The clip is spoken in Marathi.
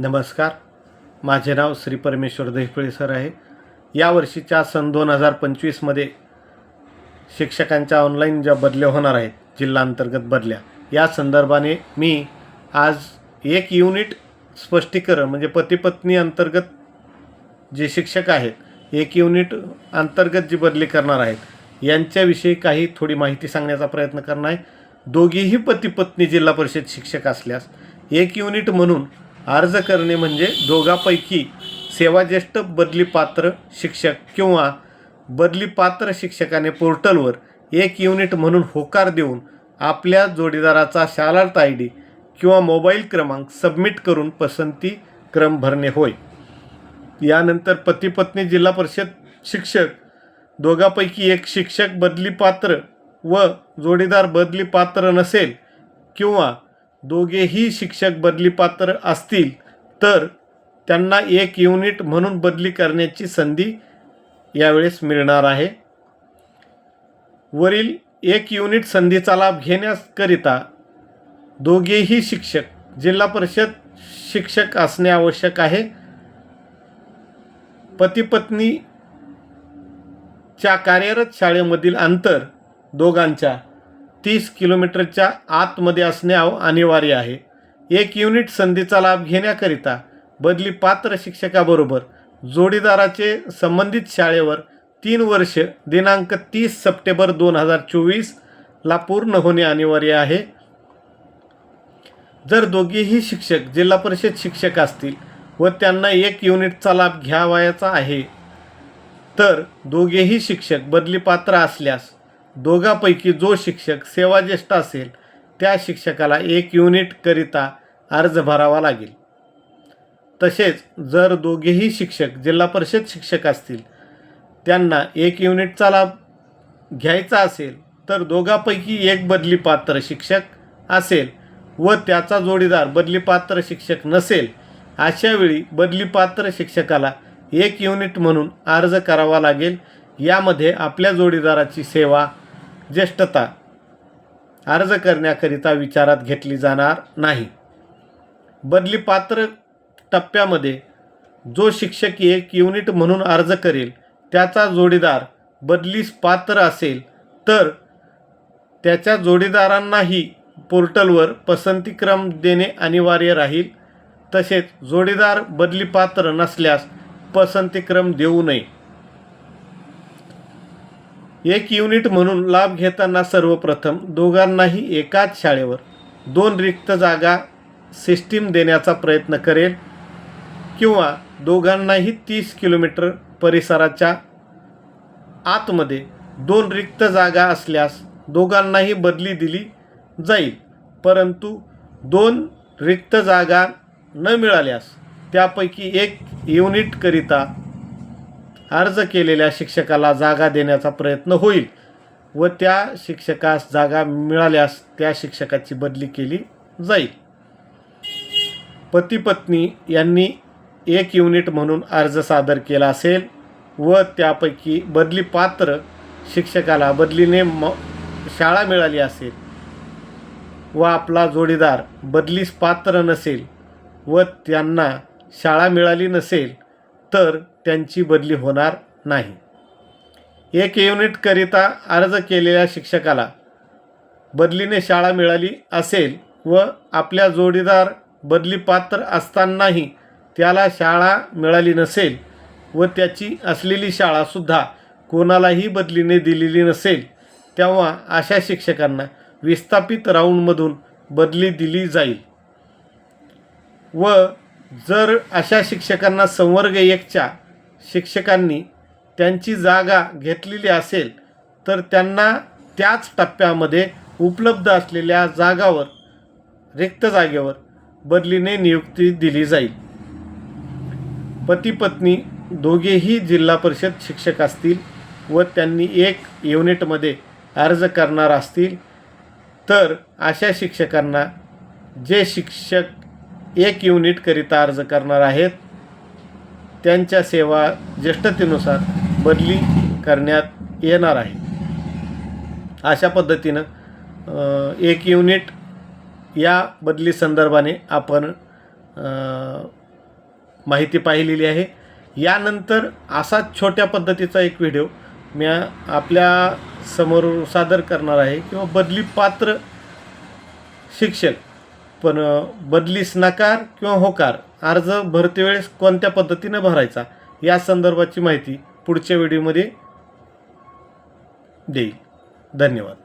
नमस्कार. माझे नाव श्री परमेश्वर देहपळे सर आहे. यावर्षीच्या सन दोन हजार पंचवीसमध्ये शिक्षकांच्या ऑनलाईन ज्या बदल्या होणार आहेत जिल्हांतर्गत बदल्या या संदर्भाने मी आज एक युनिट स्पष्टीकरण म्हणजे पतीपत्नी अंतर्गत जे शिक्षक आहेत एक युनिट अंतर्गत जी बदली करणार आहेत यांच्याविषयी काही थोडी माहिती सांगण्याचा प्रयत्न करणार आहे. दोघेही पतीपत्नी जिल्हा परिषद शिक्षक असल्यास एक युनिट म्हणून अर्ज करणे म्हणजे दोघापैकी सेवाज्येष्ठ बदली पात्र शिक्षक किंवा बदली पात्र शिक्षकाने पोर्टलवर एक युनिट म्हणून होकार देऊन आपल्या जोडीदाराचा शालार्थ आय डी किंवा मोबाईल क्रमांक सबमिट करून पसंती क्रम भरणे होय. यानंतर पती पत्नी जिल्हा परिषद शिक्षक दोघापैकी एक शिक्षक बदली पात्र व जोडीदार बदली पात्र नसेल किंवा दोघेही शिक्षक बदली पात्र असतील तर त्यांना एक युनिट म्हणून बदली करण्याची संधी यावेळेस मिळणार आहे. वरील एक युनिट संधीचा लाभ घेण्याकरिता दोघेही शिक्षक जिल्हा परिषद शिक्षक असणे आवश्यक आहे. पतीपत्नीच्या कार्यरत शाळेमधील अंतर दोघांच्या तीस किलोमीटरच्या आतमध्ये असणे आव अनिवार्य आहे. एक युनिट संधीचा लाभ घेण्याकरिता बदली पात्र शिक्षकाबरोबर जोडीदाराचे संबंधित शाळेवर तीन वर्ष दिनांक तीस सप्टेंबर दोन हजार चोवीसला पूर्ण होणे अनिवार्य आहे. जर दोघेही शिक्षक जिल्हा परिषद शिक्षक असतील व त्यांना एक युनिटचा लाभ घ्यावायचा आहे तर दोघेही शिक्षक बदली पात्र असल्यास दोघापैकी जो शिक्षक सेवाज्येष्ठ असेल त्या शिक्षकाला एक युनिटकरिता अर्ज भरावा लागेल. तसेच जर दोघेही शिक्षक जिल्हा परिषद शिक्षक असतील त्यांना एक युनिटचा लाभ घ्यायचा असेल तर दोघापैकी एक बदली पात्र शिक्षक असेल व त्याचा जोडीदार बदली पात्र शिक्षक नसेल अशावेळी बदली पात्र शिक्षकाला एक युनिट म्हणून अर्ज करावा लागेल. यामध्ये आपल्या जोडीदाराची सेवा ज्येष्ठता. अर्ज करण्याकरिता विचारात घेतली जाणार नाही. बदली पात्र टप्प्यामध्ये जो शिक्षक एक युनिट म्हणून अर्ज करेल त्याचा जोडीदार बदलीस पात्र असेल तर त्याच्या जोडीदारांनाही पोर्टलवर पसंतीक्रम देणे अनिवार्य राहील. तसेच जोडीदार बदली पात्र नसल्यास पसंतीक्रम देऊ नये. एक युनिट म्हणून लाभ घेताना सर्वप्रथम दोघांनाही एकाच शाळेवर दोन रिक्त जागा सिस्टीम देण्याचा प्रयत्न करेल किंवा दोघांनाही तीस किलोमीटर परिसराच्या आतमध्ये दोन रिक्त जागा असल्यास दोघांनाही बदली दिली जाईल. परंतु दोन रिक्त जागा न मिळाल्यास त्यापैकी एक युनिटकरिता अर्ज केलेल्या शिक्षकाला जागा देण्याचा प्रयत्न होईल व त्या शिक्षकास जागा मिळाल्यास त्या शिक्षकाची बदली केली जाईल. पती पत्नी यांनी एक युनिट म्हणून अर्ज सादर केला असेल व त्यापैकी बदली पात्र शिक्षकाला बदलीने म शाळा मिळाली असेल व आपला जोडीदार बदलीस पात्र नसेल व त्यांना शाळा मिळाली नसेल तर त्यांची बदली होणार नाही. एक युनिटकरिता अर्ज केलेल्या शिक्षकाला बदलीने शाळा मिळाली असेल व आपल्या जोडीदार बदली पात्र असतानाही त्याला शाळा मिळाली नसेल व त्याची असलेली शाळासुद्धा कोणालाही बदलीने दिलेली नसेल तेव्हा अशा शिक्षकांना विस्थापित राऊंडमधून बदली दिली जाईल. व जर अशा शिक्षकांना संवर्ग एकच्या शिक्षकांनी त्यांची जागा घेतलेली असेल तर त्यांना त्याच टप्प्यामध्ये उपलब्ध असलेल्या जागावर रिक्त जागेवर बदलीने नियुक्ती दिली जाईल. पती पत्नी दोघेही जिल्हा परिषद शिक्षक असतील व त्यांनी एक युनिटमध्ये अर्ज करणार असतील तर अशा शिक्षकांना जे शिक्षक एक युनिटकरिता अर्ज करणार आहेत त्यांच्या सेवा ज्येष्ठतेनुसार बदली करण्यात येणार आहे. अशा पद्धतीनं एक युनिट या बदली संदर्भाने आपण माहिती पाहिलेली आहे. यानंतर असाच छोट्या पद्धतीचा एक व्हिडिओ मी आपल्यासमोर सादर करणार आहे किंवा बदली पात्र शिक्षक पण बदलीस नकार किंवा होकार अर्ज भरते वेळेस कोणत्या पद्धतीनं भरायचा या संदर्भाची माहिती पुढच्या व्हिडिओमध्ये देईल. धन्यवाद.